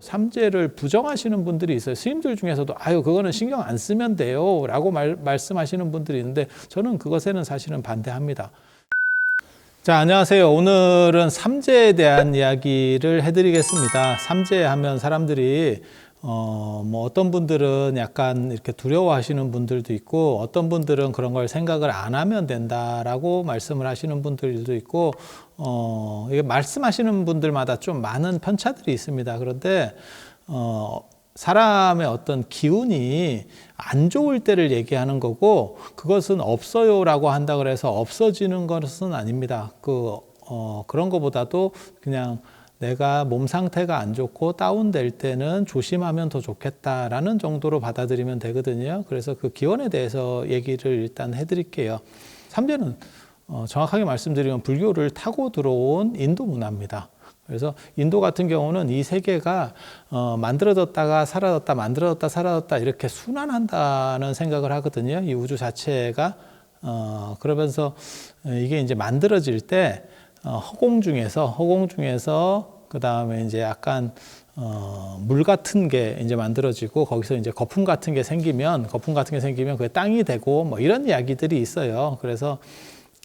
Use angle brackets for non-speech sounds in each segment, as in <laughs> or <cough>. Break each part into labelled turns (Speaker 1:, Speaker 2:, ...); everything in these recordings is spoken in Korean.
Speaker 1: 삼재를 부정하시는 분들이 있어요. 스님들 중에서도 아유 그거는 신경 안 쓰면 돼요 라고 말, 말씀하시는 분들이 있는데 저는 그것에는 사실은 반대합니다. 자, 안녕하세요. 오늘은 삼재에 대한 이야기를 해드리겠습니다. 삼재 하면 사람들이 어, 뭐 어떤 분들은 약간 이렇게 두려워하시는 분들도 있고 어떤 분들은 그런 걸 생각을 안 하면 된다라고 말씀을 하시는 분들도 있고 어, 이게 말씀하시는 분들마다 좀 많은 편차들이 있습니다. 그런데 어, 사람의 어떤 기운이 안 좋을 때를 얘기하는 거고 그것은 없어요라고 한다 그래서 없어지는 것은 아닙니다. 그 어, 그런 것보다도 그냥 내가 몸 상태가 안 좋고 다운될 때는 조심하면 더 좋겠다라는 정도로 받아들이면 되거든요. 그래서 그 기원에 대해서 얘기를 일단 해드릴게요. 삼재는 어, 정확하게 말씀드리면 불교를 타고 들어온 인도 문화입니다. 그래서 인도 같은 경우는 이 세계가 어, 만들어졌다가 사라졌다, 만들어졌다, 사라졌다 이렇게 순환한다는 생각을 하거든요. 이 우주 자체가 어, 그러면서 이게 이제 만들어질 때 어, 허공 중에서 허공 중에서 그 다음에 이제 약간 어, 물 같은 게 이제 만들어지고 거기서 이제 거품 같은 게 생기면 거품 같은 게 생기면 그게 땅이 되고 뭐 이런 이야기들이 있어요. 그래서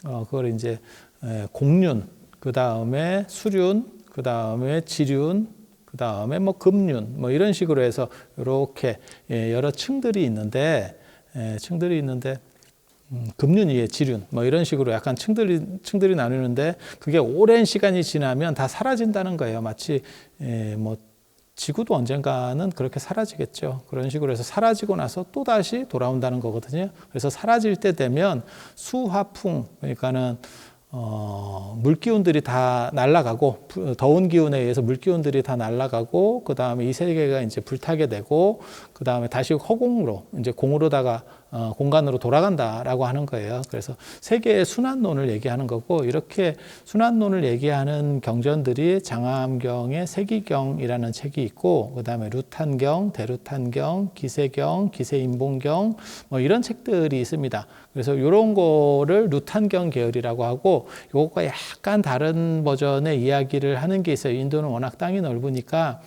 Speaker 1: 어, 그걸 이제 에, 공륜 그 다음에 수륜 그 다음에 지륜 그 다음에 뭐 금륜 뭐 이런 식으로 해서 이렇게 예, 여러 층들이 있는데 예, 층들이 있는데 음, 금륜 위에 지륜 뭐 이런 식으로 약간 층들이 층들이 나누는데 그게 오랜 시간이 지나면 다 사라진다는 거예요. 마치 에, 뭐 지구도 언젠가는 그렇게 사라지겠죠. 그런 식으로 해서 사라지고 나서 또 다시 돌아온다는 거거든요. 그래서 사라질 때 되면 수화풍 그러니까는 어, 물기운들이 다 날아가고 더운 기운에 의해서 물기운들이 다 날아가고 그 다음에 이 세계가 이제 불타게 되고 그 다음에 다시 허공으로 이제 공으로다가 어, 공간으로 돌아간다라고 하는 거예요. 그래서 세계의 순환론을 얘기하는 거고 이렇게 순환론을 얘기하는 경전들이 장암경의 세기경이라는 책이 있고 그 다음에 루탄경, 대루탄경, 기세경, 기세인봉경 뭐 이런 책들이 있습니다. 그래서 이런 거를 루탄경 계열이라고 하고 이것과 약간 다른 버전의 이야기를 하는 게 있어요. 인도는 워낙 땅이 넓으니까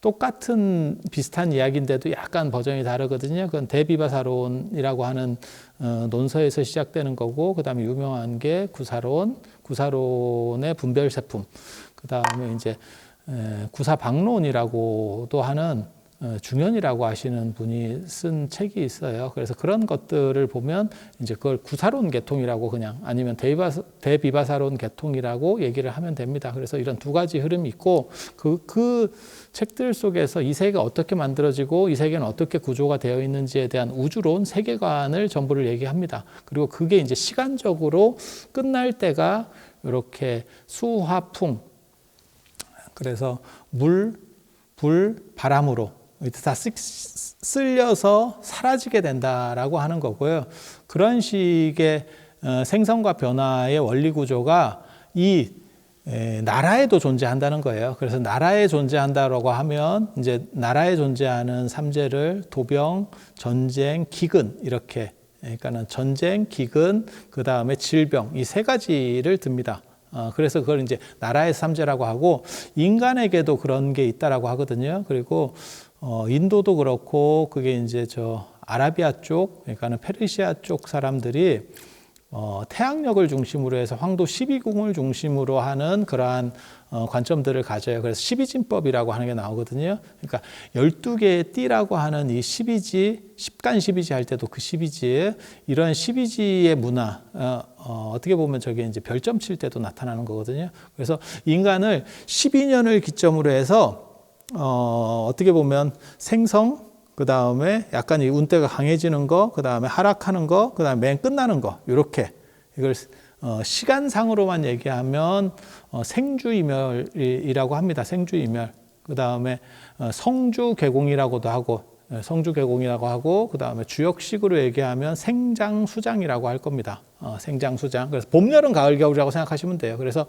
Speaker 1: 똑같은 비슷한 이야기인데도 약간 버전이 다르거든요. 그건 대비바사론이라고 하는 어, 논서에서 시작되는 거고, 그 다음에 유명한 게 구사론, 구사론의 분별세품, 그 다음에 이제 에, 구사방론이라고도 하는 어, 중현이라고 하시는 분이 쓴 책이 있어요. 그래서 그런 것들을 보면 이제 그걸 구사론 계통이라고 그냥 아니면 대비바사, 대비바사론 계통이라고 얘기를 하면 됩니다. 그래서 이런 두 가지 흐름이 있고 그, 그 책들 속에서 이 세계가 어떻게 만들어지고 이 세계는 어떻게 구조가 되어 있는지에 대한 우주론 세계관을 전부를 얘기합니다. 그리고 그게 이제 시간적으로 끝날 때가 이렇게 수화풍 그래서 물, 불, 바람으로 다 쓸려서 사라지게 된다라고 하는 거고요. 그런 식의 어, 생성과 변화의 원리 구조가 이 나라에도 존재한다는 거예요. 그래서 나라에 존재한다라고 하면 이제 나라에 존재하는 삼재를 도병, 전쟁, 기근 이렇게 그러니까는 전쟁, 기근, 그 다음에 질병 이 세 가지를 듭니다. 어, 그래서 그걸 이제 나라의 삼재라고 하고 인간에게도 그런 게 있다라고 하거든요. 그리고 어, 인도도 그렇고 그게 이제 저 아라비아 쪽, 그러니까는 페르시아 쪽 사람들이 어, 태양력을 중심으로 해서 황도 12궁을 중심으로 하는 그러한 어, 관점들을 가져요. 그래서 12진법이라고 하는 게 나오거든요. 그러니까 12개의 띠라고 하는 이 12지, 10간 12지 할 때도 그 12지, 이런 12지의 문화, 어, 어, 어떻게 보면 저게 이제 별점 칠 때도 나타나는 거거든요. 그래서 인간을 12년을 기점으로 해서 어, 어떻게 보면 생성, 그 다음에 약간 이 운대가 강해지는 거, 그 다음에 하락하는 거, 그 다음에 맨 끝나는 거, 이렇게 이걸 어, 시간상으로만 얘기하면 어, 생주이멸이라고 합니다. 생주이멸. 그 다음에 어, 성주개공이라고도 하고 네, 성주개공이라고 하고 그 다음에 주역식으로 얘기하면 생장 수장이라고 할 겁니다. 어, 생장 수장. 그래서 봄, 여름, 가을, 겨울이라고 생각하시면 돼요. 그래서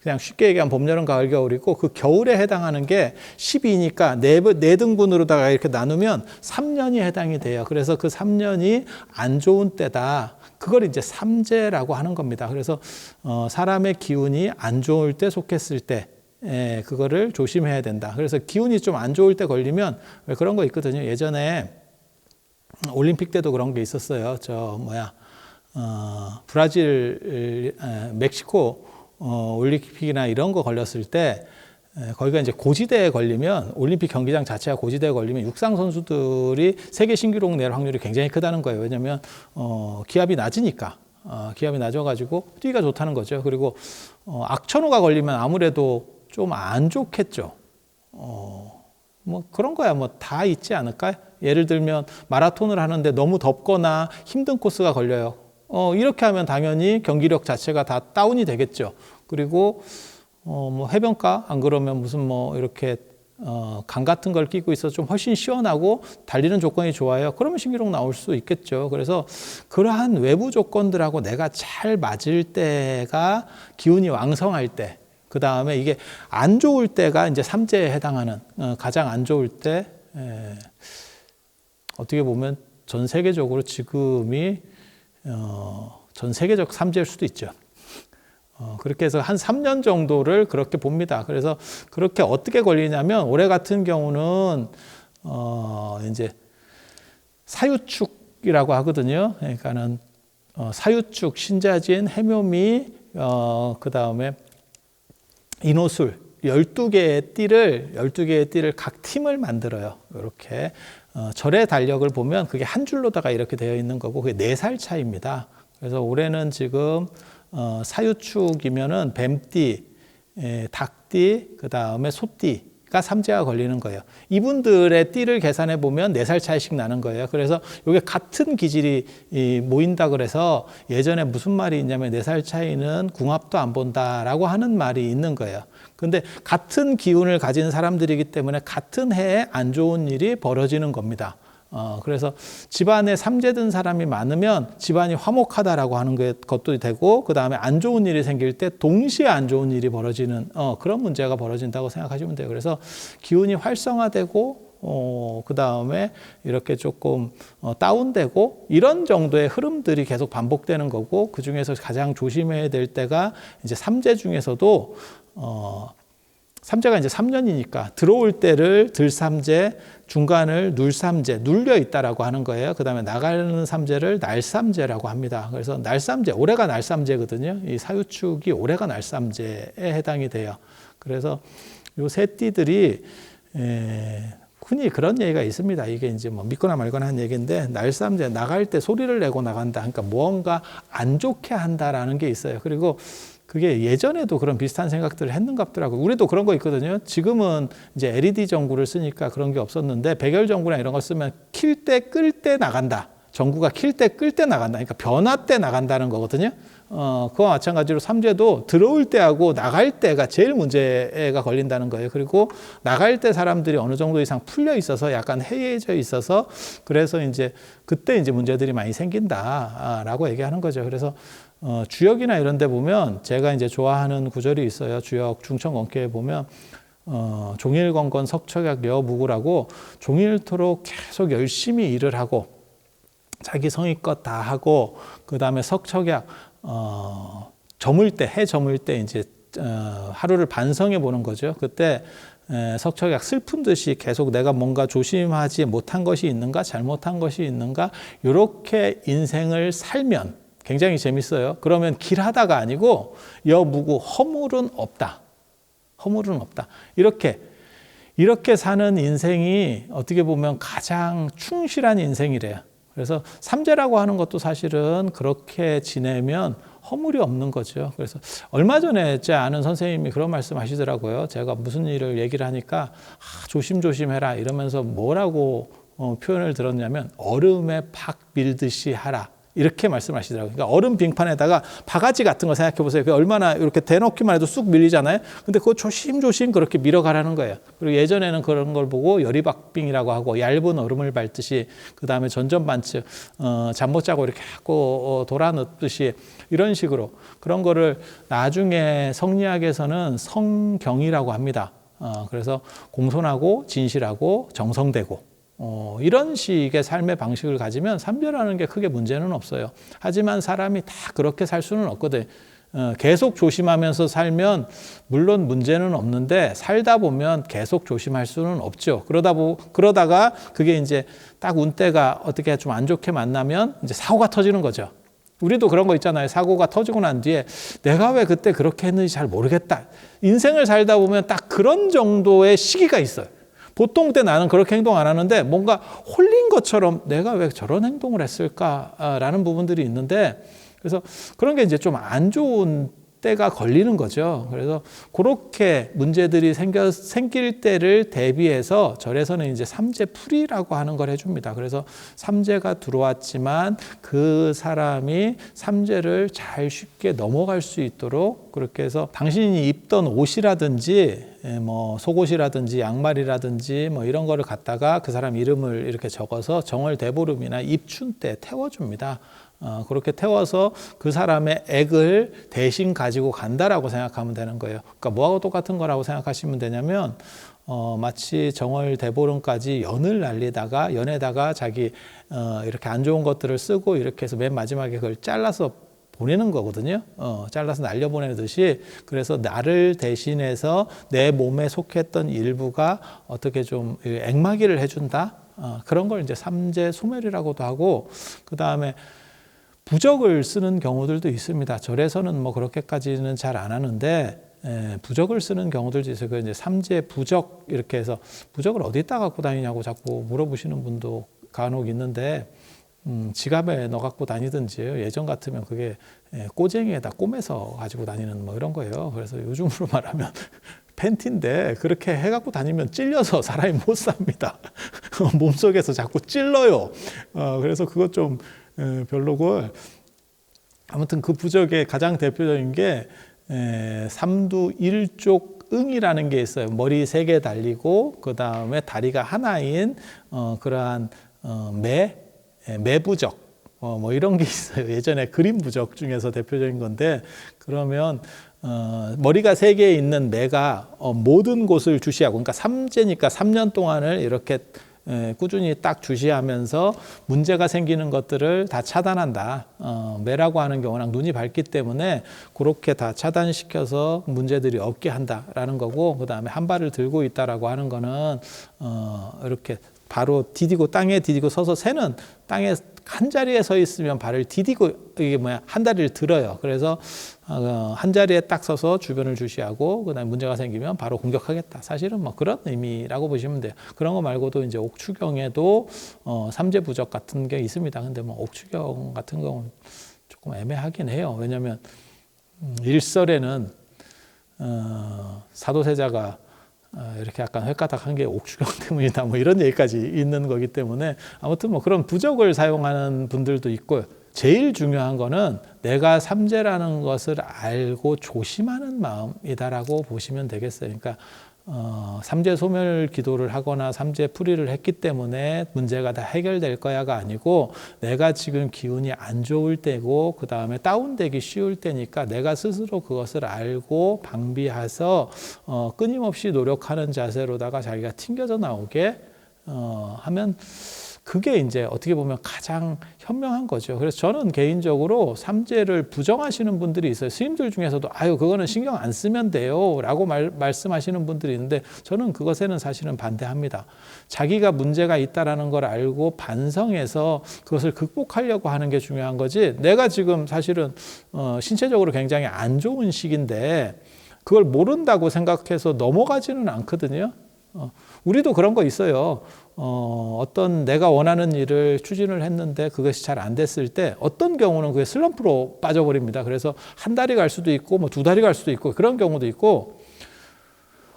Speaker 1: 그냥 쉽게 얘기하면 봄, 여름, 가을, 겨울이고 그 겨울에 해당하는 게 12니까 네, 네 등분으로다가 이렇게 나누면 3년이 해당이 돼요. 그래서 그 3년이 안 좋은 때다. 그걸 이제 삼재라고 하는 겁니다. 그래서 어, 사람의 기운이 안 좋을 때 속했을 때 에, 그거를 조심해야 된다. 그래서 기운이 좀 안 좋을 때 걸리면 왜 그런 거 있거든요. 예전에 올림픽 때도 그런 게 있었어요. 저 뭐야 어, 브라질, 에, 멕시코 어, 올림픽이나 이런 거 걸렸을 때 에, 거기가 이제 고지대에 걸리면 올림픽 경기장 자체가 고지대에 걸리면 육상 선수들이 세계 신기록 낼 확률이 굉장히 크다는 거예요. 왜냐하면 어, 기압이 낮으니까 어, 기압이 낮아가지고 뛰기가 좋다는 거죠. 그리고 어, 악천후가 걸리면 아무래도 좀 안 좋겠죠. 어, 뭐 그런 거야 뭐 다 있지 않을까요? 예를 들면 마라톤을 하는데 너무 덥거나 힘든 코스가 걸려요. 어, 이렇게 하면 당연히 경기력 자체가 다 다운이 되겠죠. 그리고 어, 뭐 해변가 안 그러면 무슨 뭐 이렇게 어, 강 같은 걸 끼고 있어 좀 훨씬 시원하고 달리는 조건이 좋아요. 그러면 신기록 나올 수 있겠죠. 그래서 그러한 외부 조건들하고 내가 잘 맞을 때가 기운이 왕성할 때, 그 다음에 이게 안 좋을 때가 이제 삼재에 해당하는 어, 가장 안 좋을 때 에, 어떻게 보면 전 세계적으로 지금이 어, 전 세계적 삼재일 수도 있죠. 어, 그렇게 해서 한 3년 정도를 그렇게 봅니다. 그래서 그렇게 어떻게 걸리냐면 올해 같은 경우는 어, 이제 사유축이라고 하거든요. 그러니까는 어, 사유축, 신자진, 해묘미, 어, 그 다음에 인호술 12개의 띠를 12개의 띠를 각 팀을 만들어요. 이렇게 어, 절의 달력을 보면 그게 한 줄로다가 이렇게 되어 있는 거고 그게 네 살 차입니다. 그래서 올해는 지금 어, 사유축이면은 뱀띠, 에, 닭띠, 그 다음에 소띠 가 삼재가 걸리는 거예요. 이분들의 띠를 계산해 보면 네 살 차이씩 나는 거예요. 그래서 이게 같은 기질이 이, 모인다 그래서 예전에 무슨 말이 있냐면 네 살 차이는 궁합도 안 본다라고 하는 말이 있는 거예요. 근데 같은 기운을 가진 사람들이기 때문에 같은 해에 안 좋은 일이 벌어지는 겁니다. 어, 그래서 집안에 삼재든 사람이 많으면 집안이 화목하다라고 하는 게, 것도 되고, 그 다음에 안 좋은 일이 생길 때 동시에 안 좋은 일이 벌어지는, 어, 그런 문제가 벌어진다고 생각하시면 돼요. 그래서 기운이 활성화되고, 어, 그 다음에 이렇게 조금 어, 다운되고 이런 정도의 흐름들이 계속 반복되는 거고 그 중에서 가장 조심해야 될 때가 이제 삼재 중에서도 어, 삼재가 이제 3년이니까 들어올 때를 들삼재, 중간을 눌삼재, 눌려 있다라고 하는 거예요. 그 다음에 나가는 삼재를 날삼재라고 합니다. 그래서 날삼재, 올해가 날삼재거든요. 이 사유축이 올해가 날삼재에 해당이 돼요. 그래서 요 세 띠들이 에, 흔히 그런 얘기가 있습니다. 이게 이제 뭐 믿거나 말거나 한 얘기인데 날삼재 나갈 때 소리를 내고 나간다. 그러니까 무언가 안 좋게 한다라는 게 있어요. 그리고 그게 예전에도 그런 비슷한 생각들을 했는갑더라고. 우리도 그런 거 있거든요. 지금은 이제 LED 전구를 쓰니까 그런 게 없었는데 백열 전구나 이런 걸 쓰면 킬 때, 끌 때 나간다. 전구가 킬 때, 끌 때 나간다. 그러니까 변화 때 나간다는 거거든요. 어, 그와 마찬가지로 삼재도 들어올 때하고 나갈 때가 제일 문제가 걸린다는 거예요. 그리고 나갈 때 사람들이 어느 정도 이상 풀려 있어서 약간 해이해져 있어서 그래서 이제 그때 이제 문제들이 많이 생긴다라고 얘기하는 거죠. 그래서 어, 주역이나 이런 데 보면 제가 이제 좋아하는 구절이 있어요. 주역 중천 건기에 보면 어, 종일건건 석척약 여무구라고 종일토록 계속 열심히 일을 하고 자기 성의껏 다 하고 그 다음에 석척약 어, 저물 때 해 저물 때 이제 어, 하루를 반성해 보는 거죠. 그때 에, 석척약 슬픈 듯이 계속 내가 뭔가 조심하지 못한 것이 있는가 잘못한 것이 있는가 이렇게 인생을 살면 굉장히 재밌어요. 그러면 길하다가 아니고 여무고 허물은 없다. 허물은 없다. 이렇게 이렇게 사는 인생이 어떻게 보면 가장 충실한 인생이래요. 그래서 삼재라고 하는 것도 사실은 그렇게 지내면 허물이 없는 거죠. 그래서 얼마 전에 제 아는 선생님이 그런 말씀 하시더라고요. 제가 무슨 일을 얘기를 하니까 아, 조심조심해라 이러면서 뭐라고 어, 표현을 들었냐면 얼음에 팍 밀듯이 하라. 이렇게 말씀하시더라고요. 그러니까 얼음 빙판에다가 바가지 같은 거 생각해 보세요. 그 얼마나 이렇게 대놓기만 해도 쑥 밀리잖아요. 근데 그거 조심조심 그렇게 밀어가라는 거예요. 그리고 예전에는 그런 걸 보고 열이박빙이라고 하고 얇은 얼음을 밟듯이 그 다음에 전전반측 어, 잠 못 자고 이렇게 하고 어, 돌아눕듯이 이런 식으로 그런 거를 나중에 성리학에서는 성경이라고 합니다. 어, 그래서 공손하고 진실하고 정성되고 어, 이런 식의 삶의 방식을 가지면 삼별하는 게 크게 문제는 없어요. 하지만 사람이 다 그렇게 살 수는 없거든. 어, 계속 조심하면서 살면 물론 문제는 없는데 살다 보면 계속 조심할 수는 없죠. 그러다 보 그러다가 그게 이제 딱 운때가 어떻게 좀 안 좋게 만나면 이제 사고가 터지는 거죠. 우리도 그런 거 있잖아요. 사고가 터지고 난 뒤에 내가 왜 그때 그렇게 했는지 잘 모르겠다. 인생을 살다 보면 딱 그런 정도의 시기가 있어요. 보통 때 나는 그렇게 행동 안 하는데 뭔가 홀린 것처럼 내가 왜 저런 행동을 했을까라는 부분들이 있는데 그래서 그런 게 이제 좀 안 좋은 때가 걸리는 거죠. 그래서 그렇게 문제들이 생겨, 생길 때를 대비해서 절에서는 이제 삼재 풀이라고 하는 걸 해줍니다. 그래서 삼재가 들어왔지만 그 사람이 삼재를 잘 쉽게 넘어갈 수 있도록 그렇게 해서 당신이 입던 옷이라든지 예, 뭐 속옷이라든지 양말이라든지 뭐 이런 거를 갖다가 그 사람 이름을 이렇게 적어서 정월 대보름이나 입춘 때 태워줍니다. 어, 그렇게 태워서 그 사람의 액을 대신 가지고 간다라고 생각하면 되는 거예요. 그러니까 뭐하고 똑같은 거라고 생각하시면 되냐면 어, 마치 정월 대보름까지 연을 날리다가 연에다가 자기 어, 이렇게 안 좋은 것들을 쓰고 이렇게 해서 맨 마지막에 그걸 잘라서 보내는 거거든요. 어, 잘라서 날려보내듯이 그래서 나를 대신해서 내 몸에 속했던 일부가 어떻게 좀 액마기를 해준다. 어, 그런 걸 이제 삼재 소멸이라고도 하고 그 다음에 부적을 쓰는 경우들도 있습니다. 절에서는 뭐 그렇게까지는 잘 안 하는데 예, 부적을 쓰는 경우들도 있어요. 그 이제 삼재 부적 이렇게 해서 부적을 어디다 갖고 다니냐고 자꾸 물어보시는 분도 간혹 있는데 음, 지갑에 넣어 갖고 다니든지 예전 같으면 그게 예, 꼬쟁이에다 꼬매서 가지고 다니는 뭐 이런 거예요. 그래서 요즘으로 <laughs> 말하면 팬티인데 그렇게 해갖고 다니면 찔려서 사람이 못 삽니다. <laughs> 몸속에서 자꾸 찔러요. 어, 그래서 그것 좀 에, 별로고 아무튼 그 부적의 가장 대표적인 게 에, 삼두 일족 응이라는 게 있어요. 머리 세 개 달리고 그 다음에 다리가 하나인 어, 그러한 어, 매 매부적 어, 뭐 이런 게 있어요. <laughs> 예전에 그림 부적 중에서 대표적인 건데 그러면 어, 머리가 세 개 있는 매가 어, 모든 곳을 주시하고 그러니까 삼재니까 삼 년 동안을 이렇게 예, 꾸준히 딱 주시하면서 문제가 생기는 것들을 다 차단한다. 어, 매라고 하는 경우랑 눈이 밝기 때문에 그렇게 다 차단시켜서 문제들이 없게 한다라는 거고, 그 다음에 한 발을 들고 있다라고 하는 거는 어, 이렇게 바로 디디고 땅에 디디고 서서 새는 땅에 한 자리에 서 있으면 발을 디디고 이게 뭐야 한 다리를 들어요. 그래서 어, 한 자리에 딱 서서 주변을 주시하고 그다음에 문제가 생기면 바로 공격하겠다. 사실은 뭐 그런 의미라고 보시면 돼요. 그런 거 말고도 이제 옥추경에도 어, 삼재 부적 같은 게 있습니다. 근데 뭐 옥추경 같은 경우는 조금 애매하긴 해요. 왜냐하면 음, 일설에는 어, 사도세자가 어, 이렇게 약간 획가닥한 게 옥추경 때문이다 뭐 이런 얘기까지 있는 거기 때문에 아무튼 뭐 그런 부적을 사용하는 분들도 있고요. 제일 중요한 거는 내가 삼재라는 것을 알고 조심하는 마음이다라고 보시면 되겠어요. 그러니까 어, 삼재 소멸 기도를 하거나 삼재 풀이를 했기 때문에 문제가 다 해결될 거야가 아니고 내가 지금 기운이 안 좋을 때고 그 다음에 다운되기 쉬울 때니까 내가 스스로 그것을 알고 방비해서 어, 끊임없이 노력하는 자세로다가 자기가 튕겨져 나오게 어, 하면 그게 이제 어떻게 보면 가장 현명한 거죠. 그래서 저는 개인적으로 삼재를 부정하시는 분들이 있어요. 스님들 중에서도 아유 그거는 신경 안 쓰면 돼요라고 말, 말씀하시는 분들이 있는데 저는 그것에는 사실은 반대합니다. 자기가 문제가 있다라는 걸 알고 반성해서 그것을 극복하려고 하는 게 중요한 거지. 내가 지금 사실은 어, 신체적으로 굉장히 안 좋은 시기인데 그걸 모른다고 생각해서 넘어가지는 않거든요. 어, 우리도 그런 거 있어요. 어, 어떤 내가 원하는 일을 추진을 했는데 그것이 잘 안 됐을 때 어떤 경우는 그게 슬럼프로 빠져버립니다. 그래서 한 달이 갈 수도 있고 뭐 두 달이 갈 수도 있고 그런 경우도 있고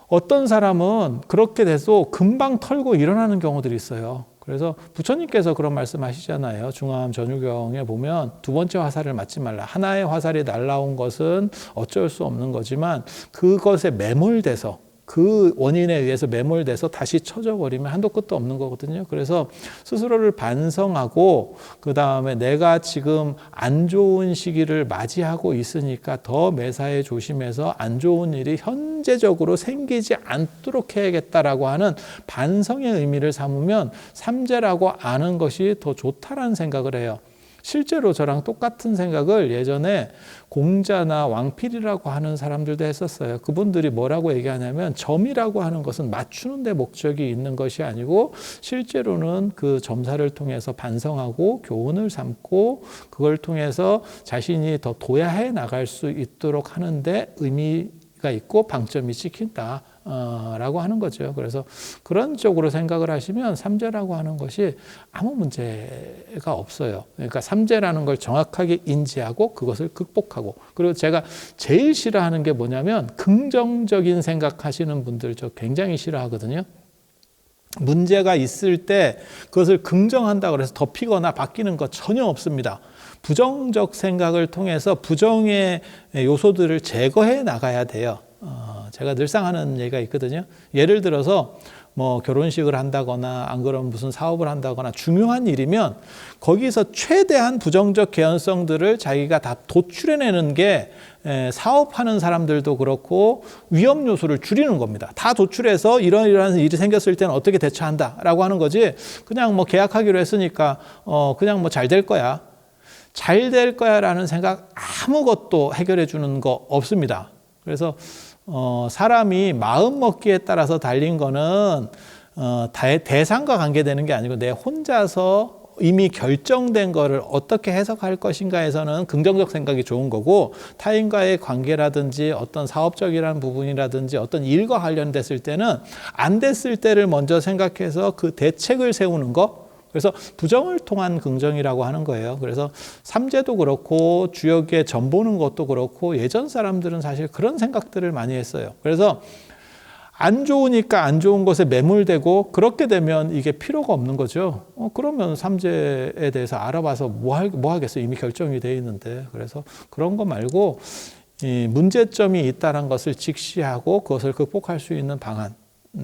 Speaker 1: 어떤 사람은 그렇게 돼서 금방 털고 일어나는 경우들이 있어요. 그래서 부처님께서 그런 말씀 하시잖아요. 중암 전유경에 보면 두 번째 화살을 맞지 말라. 하나의 화살이 날라온 것은 어쩔 수 없는 거지만 그것에 매몰돼서 그 원인에 의해서 매몰돼서 다시 쳐져 버리면 한도 끝도 없는 거거든요. 그래서 스스로를 반성하고 그 다음에 내가 지금 안 좋은 시기를 맞이하고 있으니까 더 매사에 조심해서 안 좋은 일이 현재적으로 생기지 않도록 해야겠다라고 하는 반성의 의미를 삼으면 삼재라고 아는 것이 더 좋다라는 생각을 해요. 실제로 저랑 똑같은 생각을 예전에 공자나 왕필이라고 하는 사람들도 했었어요. 그분들이 뭐라고 얘기하냐면 점이라고 하는 것은 맞추는 데 목적이 있는 것이 아니고 실제로는 그 점사를 통해서 반성하고 교훈을 삼고 그걸 통해서 자신이 더 도야해 나갈 수 있도록 하는데 의미가 있고 방점이 찍힌다. 어, 라고 하는 거죠. 그래서 그런 쪽으로 생각을 하시면 삼재라고 하는 것이 아무 문제가 없어요. 그러니까 삼재라는 걸 정확하게 인지하고 그것을 극복하고 그리고 제가 제일 싫어하는 게 뭐냐면 긍정적인 생각하시는 분들 저 굉장히 싫어하거든요. 문제가 있을 때 그것을 긍정한다 그래서 덮이거나 바뀌는 거 전혀 없습니다. 부정적 생각을 통해서 부정의 요소들을 제거해 나가야 돼요. 어, 제가 늘상 하는 얘기가 있거든요. 예를 들어서 뭐 결혼식을 한다거나 안 그러면 무슨 사업을 한다거나 중요한 일이면 거기서 최대한 부정적 개연성들을 자기가 다 도출해내는 게 에, 사업하는 사람들도 그렇고 위험 요소를 줄이는 겁니다. 다 도출해서 이런 이런 일이 생겼을 때는 어떻게 대처한다라고 하는 거지. 그냥 뭐 계약하기로 했으니까 어 그냥 뭐 잘 될 거야. 잘 될 거야라는 생각 아무것도 해결해 주는 거 없습니다. 그래서 어, 사람이 마음 먹기에 따라서 달린 거는 어, 대, 상과 관계되는 게 아니고 내 혼자서 이미 결정된 거를 어떻게 해석할 것인가에서는 긍정적 생각이 좋은 거고 타인과의 관계라든지 어떤 사업적이라는 부분이라든지 어떤 일과 관련됐을 때는 안 됐을 때를 먼저 생각해서 그 대책을 세우는 거 그래서 부정을 통한 긍정이라고 하는 거예요. 그래서 삼재도 그렇고 주역에 점 보는 것도 그렇고 예전 사람들은 사실 그런 생각들을 많이 했어요. 그래서 안 좋으니까 안 좋은 것에 매몰되고 그렇게 되면 이게 필요가 없는 거죠. 어, 그러면 삼재에 대해서 알아봐서 뭐, 할, 뭐 하겠어. 이미 결정이 돼 있는데. 그래서 그런 거 말고 이 문제점이 있다는 것을 직시하고 그것을 극복할 수 있는 방안.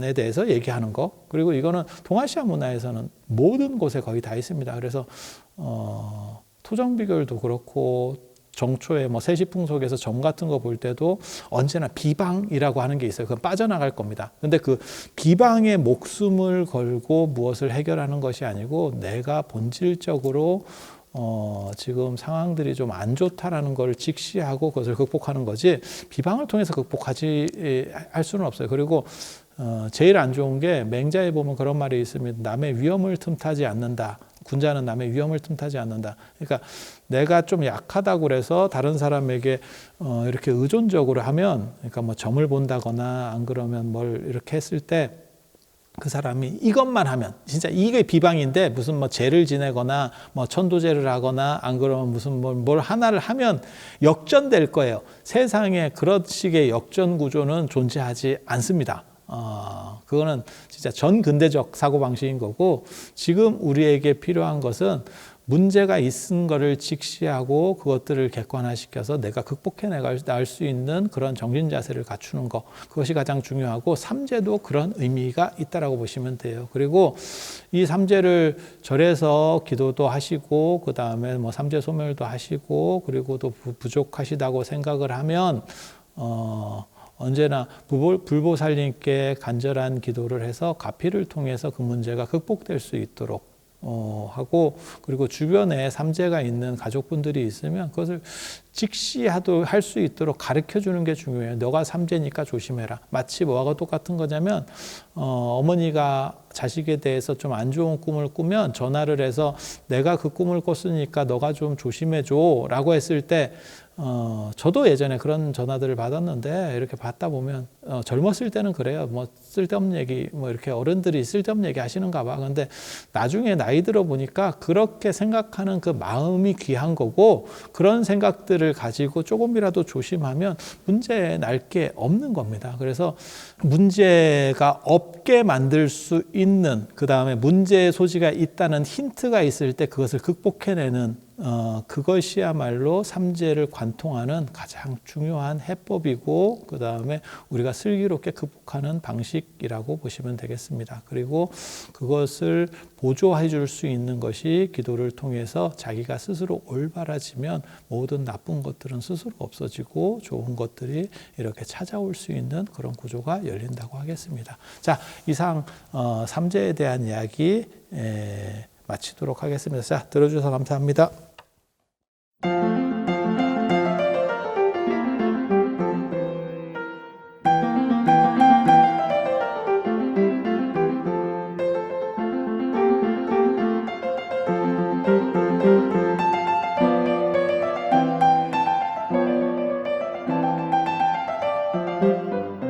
Speaker 1: 에 대해서 얘기하는 거 그리고 이거는 동아시아 문화에서는 모든 곳에 거의 다 있습니다. 그래서 어, 토정 비결도 그렇고 정초에 뭐 세시풍속에서 점 같은 거 볼 때도 언제나 비방이라고 하는 게 있어요. 그건 빠져나갈 겁니다. 근데 그 비방에 목숨을 걸고 무엇을 해결하는 것이 아니고 내가 본질적으로 어, 지금 상황들이 좀 안 좋다라는 걸 직시하고 그것을 극복하는 거지 비방을 통해서 극복하지 할 수는 없어요. 그리고 어, 제일 안 좋은 게 맹자에 보면 그런 말이 있습니다. 남의 위험을 틈타지 않는다. 군자는 남의 위험을 틈타지 않는다. 그러니까 내가 좀 약하다고 그래서 다른 사람에게 어, 이렇게 의존적으로 하면, 그러니까 뭐 점을 본다거나 안 그러면 뭘 이렇게 했을 때 그 사람이 이것만 하면 진짜 이게 비방인데 무슨 뭐 죄를 지내거나 뭐 천도죄를 하거나 안 그러면 무슨 뭘, 뭘 하나를 하면 역전될 거예요. 세상에 그런 식의 역전 구조는 존재하지 않습니다. 어, 그거는 진짜 전 근대적 사고방식인 거고 지금 우리에게 필요한 것은 문제가 있은 거를 직시하고 그것들을 객관화시켜서 내가 극복해 나갈 수 있는 그런 정신 자세를 갖추는 것 그것이 가장 중요하고 삼재도 그런 의미가 있다라고 보시면 돼요. 그리고 이 삼재를 절에서 기도도 하시고 그 다음에 뭐 삼재 소멸도 하시고 그리고 또 부족하시다고 생각을 하면 어. 언제나 불보살님께 간절한 기도를 해서 가피를 통해서 그 문제가 극복될 수 있도록 어, 하고 그리고 주변에 삼재가 있는 가족분들이 있으면 그것을 직시하도 할 수 있도록 가르쳐 주는 게 중요해요. 너가 삼재니까 조심해라. 마치 뭐하고 똑같은 거냐면 어, 어머니가 자식에 대해서 좀 안 좋은 꿈을 꾸면 전화를 해서 내가 그 꿈을 꿨으니까 너가 좀 조심해 줘라고 했을 때 어, 저도 예전에 그런 전화들을 받았는데 이렇게 받다 보면 어, 젊었을 때는 그래요. 뭐 쓸데없는 얘기, 뭐 이렇게 어른들이 쓸데없는 얘기 하시는가 봐. 근데 나중에 나이 들어 보니까 그렇게 생각하는 그 마음이 귀한 거고 그런 생각들을 가지고 조금이라도 조심하면 문제 날 게 없는 겁니다. 그래서 문제가 없게 만들 수 있는 그 다음에 문제의 소지가 있다는 힌트가 있을 때 그것을 극복해내는 어, 그것이야말로 삼재를 관통하는 가장 중요한 해법이고 그 다음에 우리가 슬기롭게 극복하는 방식이라고 보시면 되겠습니다. 그리고 그것을 보조해 줄 수 있는 것이 기도를 통해서 자기가 스스로 올바라지면 모든 나쁜 것들은 스스로 없어지고 좋은 것들이 이렇게 찾아올 수 있는 그런 구조가 열린다고 하겠습니다. 자, 이상 어, 삼재에 대한 이야기 에, 마치도록 하겠습니다. 자, 들어주셔서 감사합니다. Thank you.